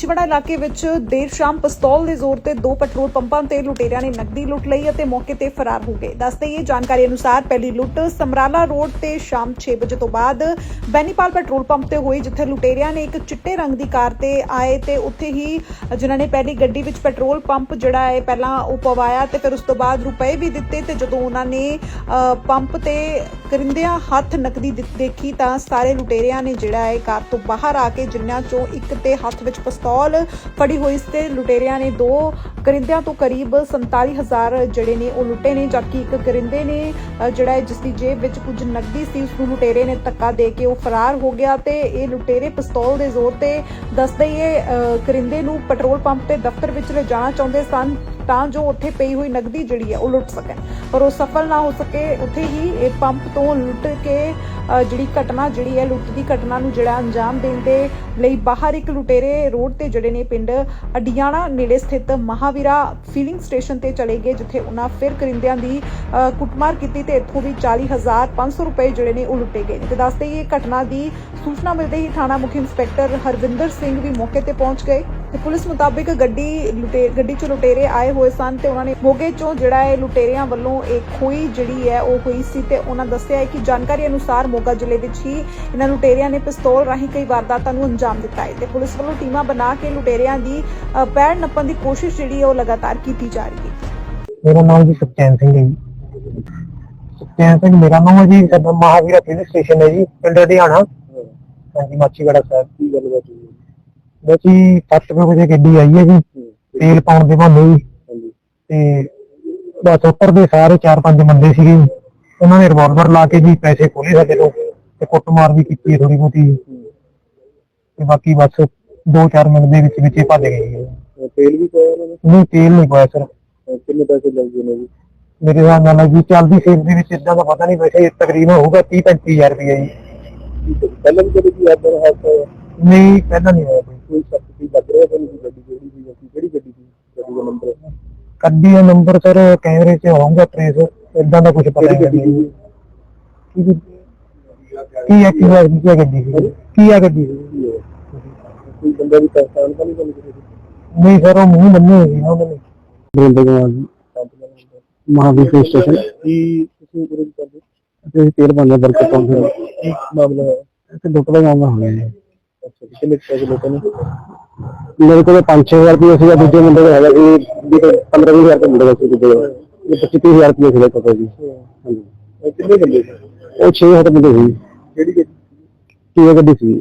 ਮਾਚੀਵਾੜਾ ਇਲਾਕੇ ਵਿੱਚ ਦੇਰ ਸ਼ਾਮ ਪਿਸਤੌਲ ਦੇ ਜ਼ੋਰ ਤੇ ਦੋ ਪੈਟਰੋਲ ਪੰਪਾਂ ਤੇ ਲੁਟੇਰਿਆਂ ਨੇ ਨਕਦੀ ਲੁੱਟ ਲਈ ਅਤੇ ਮੌਕੇ ਤੇ ਫਰਾਰ ਹੋ ਗਏ। ਦੱਸਦੇ ਇਹ ਜਾਣਕਾਰੀ ਅਨੁਸਾਰ ਪਹਿਲੀ ਲੁੱਟ ਸਮਰਾਲਾ ਰੋਡ ਤੇ ਸ਼ਾਮ 6 ਵਜੇ ਤੋਂ ਬਾਅਦ ਬੈਨੀਪਾਲ ਪੈਟਰੋਲ ਪੰਪ ਤੇ ਹੋਈ, ਜਿੱਥੇ ਲੁਟੇਰਿਆਂ ਨੇ ਇੱਕ ਚਿੱਟੇ ਰੰਗ ਦੀ ਕਾਰ ਤੇ ਆਏ ਤੇ ਉੱਥੇ ਹੀ ਜਿਨ੍ਹਾਂ ਨੇ ਪਹਿਲੀ ਗੱਡੀ ਵਿੱਚ ਪੈਟਰੋਲ ਪੰਪ ਜਿਹੜਾ ਹੈ ਪਹਿਲਾਂ ਉਹ ਪਵਾਇਆ ਤੇ ਫਿਰ ਉਸ ਤੋਂ ਬਾਅਦ ਰੁਪਏ ਵੀ ਦਿੱਤੇ ਤੇ ਜਦੋਂ ਉਹਨਾਂ ਨੇ ਪੰਪ ਤੇ ਕਰਿੰਦਿਆਂ ਹੱਥ ਨਕਦੀ ਦੇਖੀ ਤਾਂ ਸਾਰੇ ਲੁਟੇਰਿਆਂ ਨੇ ਜਿਹੜਾ ਹੈ ਕਾਰ ਤੋਂ ਬਾਹਰ ਆ ਕੇ ਜਿਨ੍ਹਾਂ ਚੋਂ ਇੱਕ ਤੇ ਹੱਥ ਵਿੱਚ ਪਿਸਤੌਲ ਫੜੀ ਹੋਈ ਸੀ ਤੇ ਲੁਟੇਰਿਆਂ ਨੇ ਦੋ ਕਰਿੰਦਿਆਂ ਤੋਂ ਕਰੀਬ 47000 ਜਿਹੜੇ ਨੇ ਉਹ ਲੁੱਟੇ ਨੇ, ਜਦਕਿ ਇੱਕ ਕਰਿੰਦੇ ਨੇ ਜਿਹੜਾ ਜਿਸ ਦੀ ਜੇਬ ਵਿੱਚ ਕੁਝ ਨਕਦੀ ਸੀ ਉਸ ਨੂੰ ਲੁਟੇਰੇ ਨੇ ਧੱਕਾ ਦੇ ਕੇ ਉਹ ਫਰਾਰ ਹੋ ਗਿਆ ਤੇ ਇਹ ਲੁਟੇਰੇ ਪਿਸਤੌਲ ਦੇ ਜ਼ੋਰ ਤੇ ਦੱਸਦੇ ਹੀ ਇਹ ਕਰਿੰਦੇ ਨੂੰ ਪੈਟਰੋਲ ਪੰਪ ਤੇ ਦਫ਼ਤਰ ਵਿੱਚ ਲਿਜਾਣਾ ਚਾਹੁੰਦੇ ਸਨ ਤਾਂ ਜੋ ਉੱਥੇ ਪਈ ਹੋਈ ਨਕਦੀ ਜਿਹੜੀ ਹੈ ਉਹ ਲੁੱਟ ਸਕਣ। ਪਰ ਉਹ ਸਫਲ ਨਾ ਹੋ ਸਕੇ, ਉੱਥੇ ਹੀ ਇਹ ਪੰਪ ਤੋਂ ਲੁੱਟ ਕੇ ਜਿਹੜੀ ਘਟਨਾ ਜਿਹੜੀ ਹੈ, ਲੁੱਟ ਦੀ ਘਟਨਾ ਨੂੰ ਜਿਹੜਾ ਅੰਜਾਮ ਦੇਣ ਦੇ ਲਈ ਬਾਹਰ ਇੱਕ ਲੁਟੇਰੇ ਰੋਡ ਤੇ ਜਿਹੜੇ ਨੇ ਪਿੰਡ ਅਡੀਆਣਾ ਨੇੜੇ ਸਥਿਤ ਮਹਾਵੀਰਾ ਫੀਲਿੰਗ ਸਟੇਸ਼ਨ ਤੇ ਚਲੇ ਗਏ, ਜਿੱਥੇ ਉਹਨਾਂ ਫਿਰ ਕਰਿੰਦਿਆਂ ਦੀ ਕੁੱਟਮਾਰ ਕੀਤੀ ਤੇ ਇੱਥੋਂ ਵੀ 40500 ਰੁਪਏ ਜਿਹੜੇ ਨੇ ਉਹ ਲੁੱਟੇ ਗਏ ਨੇ। ਤੇ ਦੱਸਦੇ ਇਹ ਘਟਨਾ ਦੀ ਸੂਚਨਾ ਮਿਲਦੇ ਹੀ ਥਾਣਾ ਮੁਖੀ ਇੰਸਪੈਕਟਰ ਹਰਵਿੰਦਰ ਸਿੰਘ ਵੀ ਮੌਕੇ ਤੇ ਪਹੁੰਚ ਗਏ। ਤੇ ਪੁਲਿਸ ਮੁਤਾਬਿਕ ਗੱਡੀ ਲੁਟੇ ਗੱਡੀ 'ਚ ਲੁਟੇਰੇ ਆਏ ਹੋਏ ਸਨ ਤੇ ਉਹਨਾਂ ਨੇ ਮੋਗੇ 'ਚੋਂ ਜਿਹੜਾ ਹੈ ਲੁਟੇਰਿਆਂ ਵੱਲੋਂ ਇੱਕ ਖੋਈ ਜਿਹੜੀ ਹੈ ਉਹ ਹੋਈ ਸੀ ਤੇ ਉਹਨਾਂ ਦੱਸਿਆ ਹੈ ਕਿ ਜਾਣਕਾਰੀ ਅਨੁਸਾਰ ਮੋਗਾ ਜ਼ਿਲ੍ਹੇ ਵਿੱਚ ਹੀ ਇਹਨਾਂ ਲੁਟੇਰਿਆਂ ਨੇ ਪਿਸਤੌਲ ਰਾਹੀਂ ਕਈ ਵਾਰਦਾਤਾਂ ਨੂੰ ਅੰਜਾਮ ਦਿੱਤਾ ਹੈ ਤੇ ਪੁਲਿਸ ਵੱਲੋਂ ਟੀਮਾਂ ਬਣਾ ਕੇ ਲੁਟੇਰਿਆਂ ਦੀ ਪੈੜ ਨੱਪਣ ਦੀ ਕੋਸ਼ਿਸ਼ ਜਿਹੜੀ ਹੈ ਉਹ ਲਗਾਤਾਰ ਕੀਤੀ ਜਾ ਰਹੀ ਹੈ। ਮੇਰਾ ਨਾਮ ਜੀ ਸਤਚੈਨ ਸਿੰਘ ਹੈ ਜੀ। ਸਤਚੈਨ ਸਿੰਘ ਮੇਰਾ ਨਾਮ ਹੈ ਜੀ ਮਹਾਵੀਰਾ ਪੁਲਿਸ ਸਟੇਸ਼ਨ ਹੈ ਜੀ ਪਿੰਡ ਹਰਿਆਣਾ ਹਾਂਜੀ ਮਾਚੀਵਾੜਾ ਸਾਹਿਬ। ਕੀ ਗੱਲ ਬਾਤ ਹੋਈ? ਬਚੀ 7 ਵਜੇ ਗੱਡੀ ਆਈ ਹੈ ਜੀ ਤੇਲ ਪਾਉਣ ਦੇ ਬਹਾਨੇ ਜੀ ਤੇ ਬਸ ਉੱਪਰ ਦੇ ਸਾਰੇ ਚਾਰ ਪੰਜ ਬੰਦੇ ਸੀਗੇ ਜੀ। ਉਹਨਾਂ ਨੇ ਰਿਵਾਲਵਰ ਲਾ ਕੇ ਜੀ ਪੈਸੇ ਖੋਲੇ ਸਾਡੇ ਤੋਂ ਤੇ ਕੁੱਟਮਾਰ ਵੀ ਕੀਤੀ ਥੋੜੀ ਬਹੁਤੀ। ਤੇ ਬਾਕੀ ਬਸ 2-4 ਮਿੰਟ ਦੇ ਵਿੱਚ ਵਿੱਚ ਹੀ ਭੱਜ ਗਏ ਜੀ। ਤੇਲ ਵੀ ਪਾਇਆ ਉਹਨਾਂ ਨੇ? ਨਹੀਂ ਤੇਲ ਨਹੀਂ ਪਾਇਆ ਸਰ ਅਹ ਕਿੰਨੇ ਪੈਸੇ ਲੱਗੇ ਨੇ ਜੀ ਮੇਰੇ ਹਿਸਾਬ ਨਾਲ ਜੀ ਚੱਲਦੀ ਸੇਲ ਦੇ ਵਿੱਚ ਇਦਾਂ ਦਾ ਪਤਾ ਨਹੀਂ ਵੈਸੇ ਤਕਰੀਬਨ ਹੋਊਗਾ 30 35000 ਰੁਪਏ ਜੀ। ਪਹਿਲਾਂ ਵੀ ਕਦੇ ਕੀ ਆਦਰ ਹੋਇਆ? ਨਹੀਂ ਪਹਿਲਾਂ ਨਹੀਂ ਹੋਇਆ। ਕੋਈ ਕੋਈ ਸ਼ੱਕ ਕੀ ਲੱਗ ਰਿਹਾ ਤੁਹਾਨੂੰ ਕਿ ਗੱਡੀ ਕਿਹੜੀ ਸੀ ਜਾਂ ਕਿਹੜੀ ਗੱਡੀ ਸੀ ਗੱਡੀ ਦਾ ਨੰਬਰ ਗੱਡੀ ਦਾ ਨੰਬਰ ਸਰ ਕੈਮਰੇ 'ਚ ਹੋਊਗਾ ਟ੍ਰੇਸ ਇਦਾਂ ਦਾ ਕੁਝ ਪਤਾ ਨਹੀਂ। ਸੀ ਕੀ ਕੀ ਹੈ ਕੀ ਹੈ ਕੀ ਹੈ ਗੱਡੀ ਸੀ? ਕੀ ਹੈ ਗੱਡੀ ਸੀ? ਹੈ? ਕੋਈ ਬੰਦਾ ਵੀ ਪਹਿਚਾਣ ਤਾਂ ਨਹੀਂ ਦੀ? ਨਹੀਂ ਸਰ ਉਹ ਮੂੰਹ ਬੰਨੇ ਹੋਏ ਨਾ ਉਹਨਾਂ ਨੇ। ਕੁਮਾਰ ਜੀ ਮਹਾਵੀਰ ਸਟੇਸ਼ਨ ਕੀ ਤੁਸੀਂ ਕਰਦੇ? ਤੇ ਤੇਲ ਪਾਉਂਦੇ ਬਰਕਤ ਪਾਉਂਦੇ ਕੀ ਮਾਮਲਾ ਹੈ ਤੇ ਦੁੱਟ ਦਾ ਮਾਮਲਾ ਹੋ ਅੱਛਾ ਜੀ। ਕਿੰਨੇ ਕੁ ਪੈਸੇ ਲੋਕਾਂ ਨੇ ਮੇਰੇ ਕੋਲ 5-6000 ਰੁਪਏ ਸੀਗਾ ਦੂਜੇ ਮੁੰਡੇ ਕੋਲ ਹੈਗਾ ਸੀ 15-20000 ਰੁਪਏ ਮੁੰਡੇ ਕੋਲ ਸੀ ਦੂਜੇ ਕੋਲ ਇਹ 25000 ਰੁਪਏ ਸੀਗਾ ਕੋਲ ਜੀ ਹਾਂਜੀ ਅਹ ਕਿੰਨੇ ਬੰਦੇ ਸੀ ਉਹ 6 ਬੰਦੇ ਸੀ ਕਿਹੜੀ ਗੱਡੀ ਕੀ ਗੱਡੀ ਸੀ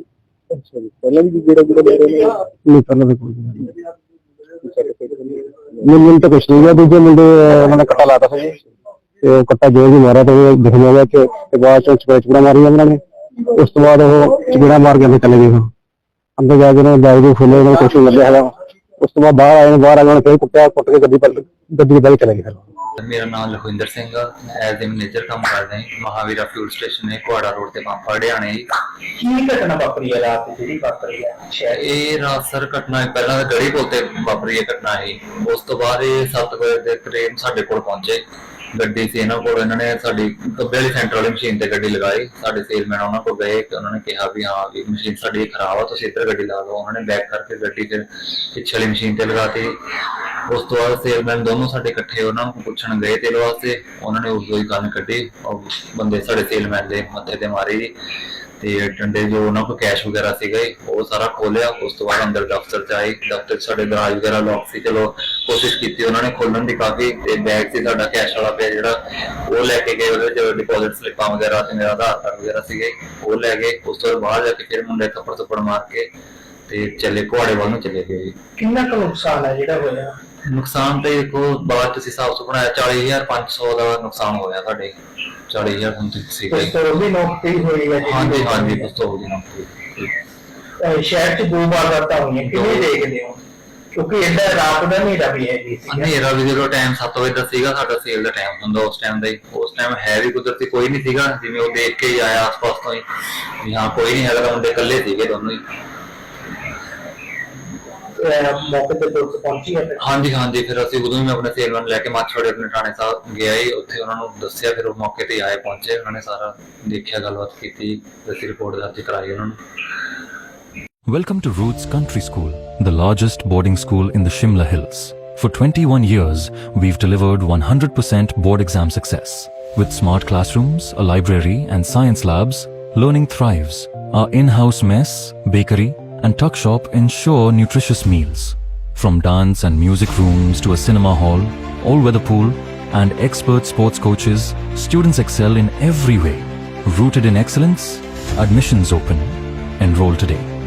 ਅੱਛਾ ਜੀ ਪਹਿਲਾਂ ਵੀ ਜਿਹੜਾ ਜਿਹੜਾ ਲੈ ਰਹੇ ਨੇ ਨਹੀਂ ਪਹਿਲਾਂ ਦੇ ਕੋਲ ਨਹੀਂ ਸਾਰੇ ਪੈਸੇ ਨੇ। ਮੈਨੂੰ ਤਾਂ ਕੁਛ ਨਹੀਂ ਗਿਆ ਦੂਜੇ ਮੁੰਡੇ ਅਹ, ਉਹਨਾਂ ਨੇ ਕੱਟਾ ਲਾਤਾ ਸੀ ਜੀ ਤੇ ਉਹ ਕੱਟਾ ਜੋ ਵੀ ਮਾਰਿਆ ਤੇ ਉਹ ਦਿਖ ਗਿਆ ਗਿਆ ਕਿ ਤੇ ਬਾਅਦ ਚ ਚਪੜਾ ਚਪੜਾ ਮਾਰੀ ਉਹਨਾਂ ਨੇ ਉਸ ਤੋਂ ਬਾਅਦ ਉਹ ਚਪੜਾ ਮਾਰ ਕੇ ਅੰਦਰ ਚਲੇ ਗਏ ਉਹ। ਅੰਦਰ ਜਾ ਕੇ ਉਹਨਾਂ ਨੇ ਬਾਈਕ ਨੂੰ ਉਹਨਾਂ ਨੂੰ ਕੁਛ ਨਹੀਂ ਲੱਗਿਆ ਹੈਗਾ। ਉਸ ਤੋਂ ਬਾਅਦ ਬਾਹਰ ਆਏ ਨੇ ਬਾਹਰ ਆ ਕੇ ਫਿਰ ਕੁੱਟਿਆ ਕੁੱਟ ਕੇ ਗੱਡੀ ਪਰ ਗੱਡੀ ਦੇ ਬਾਹਰ ਚਲੇ ਗਏ ਫਿਰ। ਮੇਰਾ ਨਾਮ ਲਖਵਿੰਦਰ ਸਿੰਘ ਆ। ਐਜ਼ ਏ ਮੈਨੇਜਰ ਕੰਮ ਕਰਦਾ ਹਾਂ ਮਹਾਵੀਰਾ ਫਿਊਲ ਸਟੇਸ਼ਨ ਨੇ ਕੁਹਾੜਾ ਰੋਡ ਤੇ ਪੰਪ ਹਰਿਆਣੇ ਜੀ। ਕੀ ਘਟਨਾ ਵਾਪਰੀ ਹੈ ਰਾਤ ਦੀ? ਜਿਹੜੀ ਵਾਪਰੀ ਹੈ? ਸ਼ਾਇਦ ਇਹ ਰਾਤ ਸਰ ਘਟਨਾ ਪਹਿਲਾਂ ਤਾਂ ਗੜੀ ਪੁਲ ਤੇ ਵਾਪਰੀ ਇਹ ਘਟਨਾ ਸੀ ਉਸ ਤੋਂ ਬਾਅਦ ਇਹ 7 ਵਜੇ ਦੇ ਕਰੀਬ ਸਾਡੇ ਕੋਲ ਪਹੁੰਚੇ। ਗੱਡੀ ਸੀ ਇਹਨਾਂ ਕੋਲ, ਇਹਨਾਂ ਨੇ ਸਾਡੀ ਗੱਬੇ ਵਾਲੀ ਸੈਂਟਰ ਵਾਲੀ ਮਸ਼ੀਨ ਤੇ ਗੱਡੀ ਲਗਾਈ। ਸਾਡੇ ਸੇਲਮੈਨ ਉਹਨਾਂ ਕੋਲ ਗਏ ਤੇ ਉਹਨਾਂ ਨੇ ਕਿਹਾ ਵੀ ਹਾਂ, ਵੀ ਮਸ਼ੀਨ ਸਾਡੀ ਖਰਾਬ ਆ, ਤੁਸੀਂ ਇੱਧਰ ਗੱਡੀ ਲਾ ਲਓ। ਉਹਨਾਂ ਨੇ ਬੈਕ ਕਰਕੇ ਗੱਡੀ ਤੇ ਪਿੱਛੇ ਵਾਲੀ ਮਸ਼ੀਨ ਤੇ ਲਗਾਤੀ। ਉਸ ਤੋਂ ਬਾਅਦ ਸੇਲਮੈਨ ਦੋਨੋਂ ਸਾਡੇ ਇਕੱਠੇ ਉਹਨਾਂ ਨੂੰ ਪੁੱਛਣ ਗਏ ਤੇਲ ਵਾਸਤੇ ਉਹਨਾਂ ਨੇ ਉਸ ਹੀ ਗੱਲ ਕੱਢੀ। ਉਹ ਬੰਦੇ ਸਾਡੇ ਸੇਲਮੈਨ ਦੇ ਮੱਥੇ ਤੇ ਮਾਰੀ। ਜੀ ਤੇ ਡੰਡੇ ਜੋ ਉਹਨਾਂ ਕੋਲ ਕੈਸ਼ ਵਗੈਰਾ ਸੀਗਾ ਉਹ ਸਾਰਾ ਖੋਲਿਆ ਉਸ ਤੋਂ ਬਾਅਦ ਅੰਦਰ ਦਫ਼ਤਰ ਚ ਆਏ, ਦਫ਼ਤਰ ਸਾਡੇ ਦਰਾਜ ਵਗੈਰਾ ਲੌਕ ਸੀ, ਚਲੋ ਕੋਸ਼ਿਸ਼ ਕੀਤੀ ਉਹਨਾਂ ਨੇ ਖੋਲਣ ਦੀ ਕਾਫੀ, ਤੇ ਬੈਗ ਸੀ ਸਾਡਾ ਕੈਸ਼ ਵਾਲਾ ਪਿਆ ਜਿਹੜਾ, ਉਹ ਲੈ ਕੇ ਗਏ ਉਹਦੇ ਵਿੱਚ ਡਿਪੋਜ਼ਿਟ ਸਲਿੱਪਾਂ ਵਗੈਰਾ ਤੇ ਮੇਰਾ ਆਧਾਰ ਕਾਰਡ ਵਗੈਰਾ ਸੀਗੇ, ਉਹ ਲੈ ਗਏ, ਉਸ ਤੋਂ ਬਾਅਦ ਜਾ ਕੇ ਫਿਰ ਮੁੰਡੇ ਥੱਪੜ ਥੱਪੜ ਮਾਰ ਕੇ ਤੇ ਚੱਲੇ ਘੋੜੇ ਵੱਲ ਨੂੰ ਚਲੇ ਗਏ ਕਿੰਨਾ ਕੁ ਨੁਕਸਾਨ ਹੈ ਜਿਹੜਾ ਹੋਇਆ? ਨੁਕਸਾਨ ਤੇ ਦੇਖੋ ਬਾਅਦ ਤੁਸੀਂ ਹਿਸਾਬ ਤੋਂ ਬਣਾਇਆ 40500 ਦਾ ਨੁਕਸਾਨ ਹੋਇਆ ਸਾਡੇ। 40000 ਹੁਣ ਤੱਕ ਜੀ। ਤੋਂ ਵੀ ਨੌਕਰੀ ਹੋਈ ਹੈ ਜਿਹੜੀ ਹਾਂਜੀ ਹਾਂਜੀ ਗਈ ਨੌਕਰੀ। ਅਹ ਸ਼ਹਿਰ ਚ ਦੋ ਵਾਰਦਾਤਾਂ ਹੋਈਆਂ। ਕਿਵੇਂ। ਦੇਖਦੇ ਹੋ? ਕਿਉਂਕਿ ਇਹਦਾ ਰਾਤ ਦਾ ਹਨੇਰਾ ਵੀ ਹੈ ਜੀ। ਹਨੇਰਾ ਵੀ ਜਦੋਂ ਟਾਈਮ 7 ਵਜੇ ਦਾ ਸੀਗਾ ਸਾਡਾ ਸੇਲ ਦਾ ਟਾਈਮ ਹੁੰਦਾ ਉਸ ਟਾਈਮ ਦਾ ਹੀ। ਉਸ ਟਾਈਮ ਹੈ ਵੀ ਕੁਦਰਤੀ ਕੋਈ ਨਹੀਂ ਸੀਗਾ। ਜਿਵੇਂ ਉਹ ਦੇਖ ਕੇ ਹੀ ਆਇਆ ਆਸ-ਪਾਸ ਤੋਂ ਹੀ। ਵੀ ਹਾਂ ਕੋਈ ਨਹੀਂ ਹੈਗਾ ਤਾਂ ਮੁੰਡੇ ਇਕੱਲੇ ਸੀਗੇ ਦੋਨੋਂ ਹੀ। ਮੌਕੇ ਤੇ ਪੁਲਿਸ ਪਹੁੰਚੀ ਹੈ ਫਿਰ। ਹਾਂਜੀ ਹਾਂਜੀ ਫਿਰ ਅਸੀਂ ਉਦੋਂ ਹੀ ਮੈਂ ਆਪਣੇ ਸੇਲਮੈਨ ਲੈ ਕੇ ਮਾਛੜੇ ਆਪਣੇ ਥਾਣੇ ਸਾਹਿਬ ਗਿਆ ਹੀ ਉੱਥੇ ਉਹਨਾਂ ਨੂੰ ਦੱਸਿਆ ਫਿਰ ਉਹ ਮੌਕੇ ਤੇ ਆਏ ਪਹੁੰਚੇ ਉਹਨਾਂ ਨੇ ਸਾਰਾ ਦੇਖਿਆ ਗੱਲਬਾਤ ਕੀਤੀ ਅਸੀਂ ਰਿਪੋਰਟ ਦਰਜ ਕਰਾਈ ਉਹਨਾਂ ਨੂੰ Welcome to Roots Country School, the largest boarding school in the Shimla Hills. For 21 years, we've delivered 100% board exam success. With smart classrooms, a library, and science labs, learning thrives. Our in house mess, bakery, and tuck shop ensure nutritious meals. From dance and music rooms to a cinema hall, all weather pool, and expert sports coaches, students excel in every way. Rooted in excellence, admissions open. Enroll today.